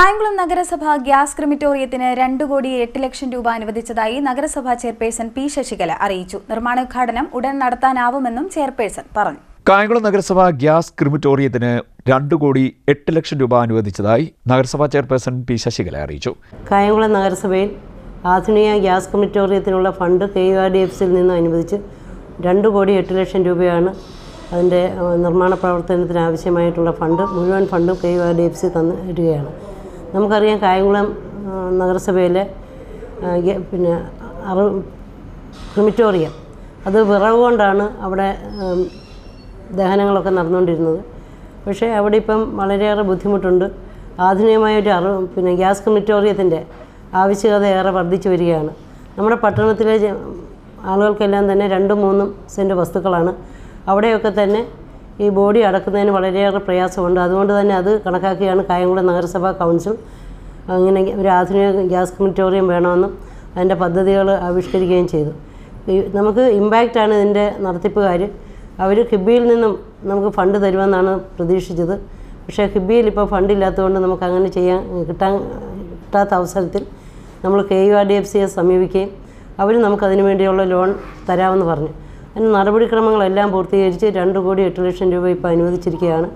കായംകുളം നഗരസഭ ഗ്യാസ് ക്രിമിറ്റോറിയത്തിന് രണ്ടു കോടി എട്ട് ലക്ഷം രൂപ അനുവദിച്ചതായി നഗരസഭാ ചെയർപേഴ്സൺ പി ശശികല അറിയിച്ചു. നിർമ്മാണോദ്ഘാടനം ഉടൻ നടത്താനാവുമെന്നും ചെയർപേഴ്സൺ പറഞ്ഞു. കായംകുളം നഗരസഭ ഗ്യാസ് ക്രിമിറ്റോറിയത്തിന് രണ്ടു കോടി എട്ട് ലക്ഷം രൂപ അനുവദിച്ചതായി നഗരസഭാ ചെയർപേഴ്സൺ പി ശശികല അറിയിച്ചു. കായംകുളം നഗരസഭയിൽ ആധുനിക gas ക്രിമിറ്റോറിയത്തിനുള്ള fund K U R D F സിയിൽ നിന്ന് അനുവദിച്ച് രണ്ട് കോടി എട്ട് ലക്ഷം രൂപയാണ് അതിന്റെ നിർമ്മാണ പ്രവർത്തനത്തിന് ആവശ്യമായിട്ടുള്ള ഫണ്ട് മുഴുവൻ ഫണ്ടും K U R D F C തന്നു തരികയാണ് നമുക്കറിയാം കായംകുളം നഗരസഭയിലെ പിന്നെ അറു ക്രിമിറ്റോറിയം. അത് വിറവ് കൊണ്ടാണ് അവിടെ ദഹനങ്ങളൊക്കെ നടന്നുകൊണ്ടിരുന്നത്. പക്ഷേ അവിടെ ഇപ്പം വളരെയേറെ ബുദ്ധിമുട്ടുണ്ട്. ആധുനികമായ ഒരു അറു പിന്നെ ഗ്യാസ് ക്രിമിറ്റോറിയത്തിന്റെ ആവശ്യകത ഏറെ വർദ്ധിച്ചു വരികയാണ്. നമ്മുടെ പട്ടണത്തിലെ ആളുകൾക്കെല്ലാം തന്നെ രണ്ടും മൂന്നും സെന്റ് വസ്തുക്കളാണ്. അവിടെയൊക്കെ തന്നെ ഈ ബോഡി അടക്കുന്നതിന് വളരെയേറെ പ്രയാസമുണ്ട്. അതുകൊണ്ട് തന്നെ അത് കണക്കാക്കിയാണ് കായംകുളം നഗരസഭാ കൗൺസിൽ. അങ്ങനെ ഒരു ആധുനിക ഗ്യാസ് കമ്മിറ്റോറിയം വേണമെന്നും അതിന്റെ പദ്ധതികൾ ആവിഷ്കരിക്കുകയും ചെയ്തു. നമുക്ക് ഇമ്പാക്റ്റാണ് ഇതിന്റെ നടത്തിപ്പുകാർ അവർ കിബിയിൽ നിന്നും നമുക്ക് ഫണ്ട് തരുമെന്നാണ് പ്രതീക്ഷിച്ചത്. പക്ഷേ കിബിയിൽ ഇപ്പോൾ ഫണ്ടില്ലാത്തതുകൊണ്ട് നമുക്ക് അങ്ങനെ ചെയ്യാൻ കിട്ടാൻ കിട്ടാത്ത അവസരത്തിൽ നമ്മൾ K U R D F സിയെ സമീപിക്കുകയും അവർ നമുക്കതിനു വേണ്ടിയുള്ള ലോൺ തരാമെന്ന് പറഞ്ഞു. അതിന് നടപടിക്രമങ്ങളെല്ലാം പൂർത്തീകരിച്ച് രണ്ട് കോടി എട്ട് ലക്ഷം രൂപ ഇപ്പോൾ അനുവദിച്ചിരിക്കുകയാണ്.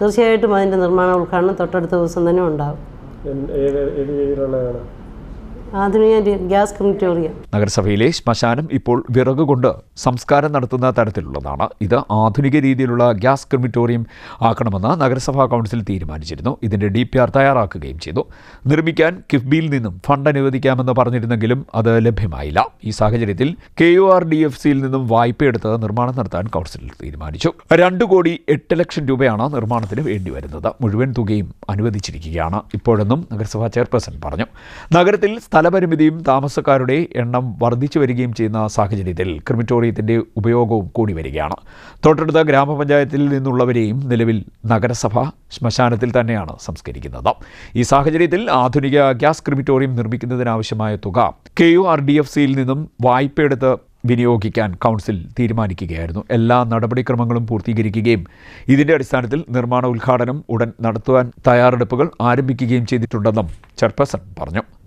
തീർച്ചയായിട്ടും അതിന്റെ നിർമ്മാണ ഉദ്ഘാടനം തൊട്ടടുത്ത ദിവസം തന്നെ ഉണ്ടാകും. ആധുനിക ഗ്യാസ് നഗരസഭയിലെ ശ്മശാനം ഇപ്പോൾ വിറകുകൊണ്ട് സംസ്കാരം നടത്തുന്ന തരത്തിലുള്ളതാണ്. ഇത് ആധുനിക രീതിയിലുള്ള ഗ്യാസ് ക്രിമിറ്റോറിയം ആക്കണമെന്ന് നഗരസഭാ കൗൺസിൽ തീരുമാനിച്ചിരുന്നു. ഇതിന്റെ ഡി പി ആർ തയ്യാറാക്കുകയും ചെയ്തു. നിർമ്മിക്കാൻ കിഫ്ബിയിൽ നിന്നും ഫണ്ട് അനുവദിക്കാമെന്ന് പറഞ്ഞിരുന്നെങ്കിലും അത് ലഭ്യമായില്ല. ഈ സാഹചര്യത്തിൽ K U R D F സിയിൽ നിന്നും വായ്പയെടുത്ത് നിർമ്മാണം നടത്താൻ കൗൺസിൽ തീരുമാനിച്ചു. രണ്ട് കോടി എട്ട് ലക്ഷം രൂപയാണ് നിർമ്മാണത്തിന് വേണ്ടിവരുന്നത് മുഴുവൻ തുകയും അനുവദിച്ചിരിക്കുകയാണ്. ഇപ്പോഴെന്നും നഗരസഭാ ചെയർപേഴ്സൺ പറഞ്ഞു. നഗരത്തിൽ സ്ഥലപരിമിതിയും താമസക്കാരുടെ എണ്ണം വർദ്ധിച്ചു വരികയും ചെയ്യുന്ന സാഹചര്യത്തിൽ ക്രിമിറ്റോറിയത്തിന്റെ ഉപയോഗവും കൂടി വരികയാണ്. തൊട്ടടുത്ത ഗ്രാമപഞ്ചായത്തിൽ നിന്നുള്ളവരെയും നിലവിൽ നഗരസഭ ശ്മശാനത്തിൽ തന്നെയാണ് സംസ്കരിക്കുന്നത്. ഈ സാഹചര്യത്തിൽ ആധുനിക ഗ്യാസ് ക്രിമിറ്റോറിയം നിർമ്മിക്കുന്നതിനാവശ്യമായ തുക K U R D F സിയിൽ നിന്നും വായ്പയെടുത്ത് വിനിയോഗിക്കാൻ കൗൺസിൽ തീരുമാനിക്കുകയായിരുന്നു. എല്ലാ നടപടിക്രമങ്ങളും പൂർത്തീകരിക്കുകയും ഇതിന്റെ അടിസ്ഥാനത്തിൽ നിർമ്മാണ ഉദ്ഘാടനം ഉടൻ നടത്തുവാൻ തയ്യാറെടുപ്പുകൾ ആരംഭിക്കുകയും ചെയ്തിട്ടുണ്ടെന്നും ചെയർപേഴ്സൺ പറഞ്ഞു.